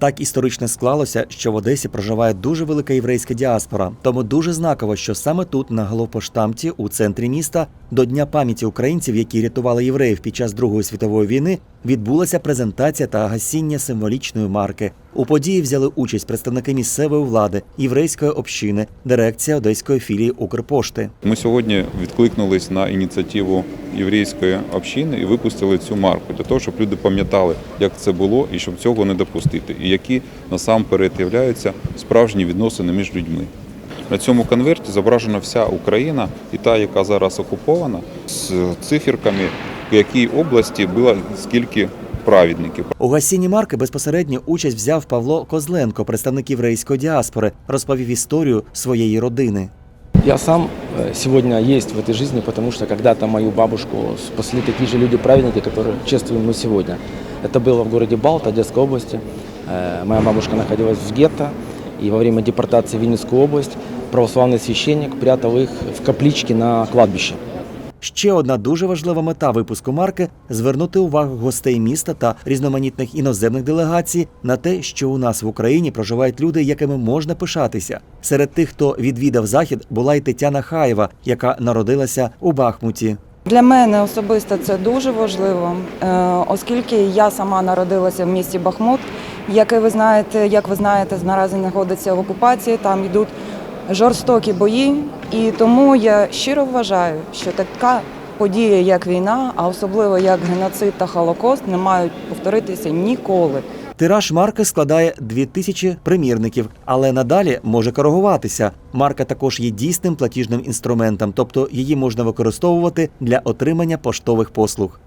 Так історично склалося, що в Одесі проживає дуже велика єврейська діаспора. Тому дуже знаково, що саме тут, на головпоштамті, у центрі міста, до Дня пам'яті українців, які рятували євреїв під час Другої світової війни, відбулася презентація та гасіння символічної марки. У події взяли участь представники місцевої влади, єврейської общини, дирекція одеської філії Укрпошти. Ми сьогодні відкликнулись на ініціативу єврейської общини і випустили цю марку для того, щоб люди пам'ятали, як це було, і щоб цього не допустити, і які насамперед являються справжні відносини між людьми. На цьому конверті зображена вся Україна, і та, яка зараз окупована, з циферками, в якій області було скільки праведників. У гасінні марки безпосередньо участь взяв Павло Козленко, представник єврейської діаспори, розповів історію своєї родини. Я сам э, сегодня есть в этой жизни, потому что когда-то мою бабушку спасли такие же люди-праведники, которые чествуем мы сегодня. Это было в городе Балт, Одесской области. Э, Моя бабушка находилась в гетто, и во время депортации в Винницкую область православный священник прятал их в капличке на кладбище. Ще одна дуже важлива мета випуску марки звернути увагу гостей міста та різноманітних іноземних делегацій на те, що у нас в Україні проживають люди, якими можна пишатися. Серед тих, хто відвідав захід, була й Тетяна Хаєва, яка народилася у Бахмуті. Для мене особисто це дуже важливо, е, оскільки я сама народилася в місті Бахмут, яке ви знаєте, як ви знаєте, наразі знаходиться в окупації. Там йдуть жорстокі бої, і тому я щиро вважаю, що така подія, як війна, а особливо як геноцид та Холокост, не мають повторитися ніколи. Тираж марки складає 2000 примірників, але надалі може коригуватися. Марка також є дійсним платіжним інструментом, тобто її можна використовувати для отримання поштових послуг.